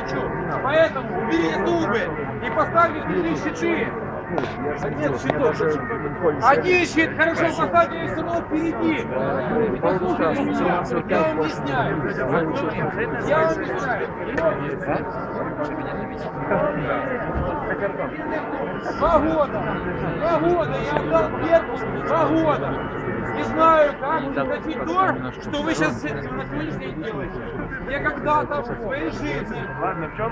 хочу. Поэтому уберите зубы и поставьте три щиты. Нет щитов. Один щит, хорошо, поставьте равно впереди. Послушайте меня, я вам объясняю. Я вам объясняю. Два года, два года я отдал клетку, два года. Не знаю, как прекратить то, что вы сейчас на сегодняшний день делаете. Я когда-то в своей жизни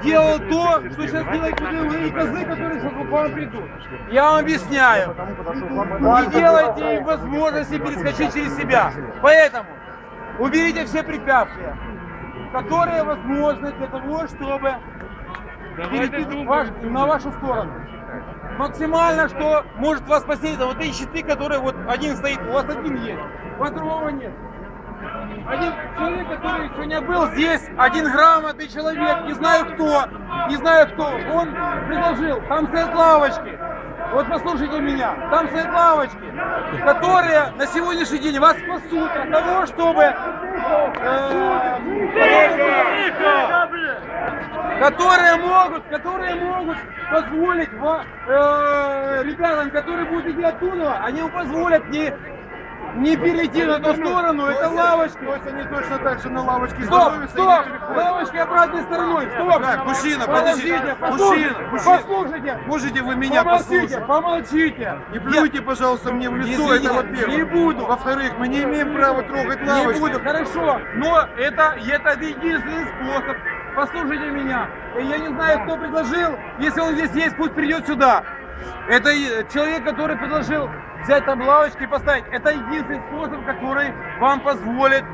делал то, что сейчас делают люди и козы, которые сейчас к вам придут. Я вам объясняю. Не делайте им возможности перескочить через себя. Поэтому уберите все препятствия, которые возможны для того, чтобы перейти ваш- на вашу сторону. Максимально, что может вас спасти, это вот эти щиты, которые вот один стоит, у вас один есть, у вас другого нет. Один человек, который сегодня был здесь, один грамотный человек, не знаю кто, не знаю кто, он предложил, там стоят лавочки. Вот послушайте меня, там стоят лавочки, которые на сегодняшний день вас спасут от того, чтобы э, которые могут, которые могут позволить ва- э, ребятам, которые будут идти оттуда, они им позволят не, не перейти на ту сторону, это лавочки. То есть они точно так же на лавочке Стоп, стоп, не лавочки обратной стороной, стоп. Так, мужчина, подождите, послушайте, Мужчина, послушайте. Можете вы меня Помолчите, послушать? помолчите. Не плюйте, пожалуйста, мне в лицо, Извините, это во-первых. не буду. Во-вторых, мы не имеем права трогать Не лавочки. буду, хорошо, но это, это единственный способ. Послушайте меня. Я не знаю, кто предложил. Если он здесь есть, пусть придет сюда. Это человек, который предложил взять там лавочки и поставить. Это единственный способ, который вам позволит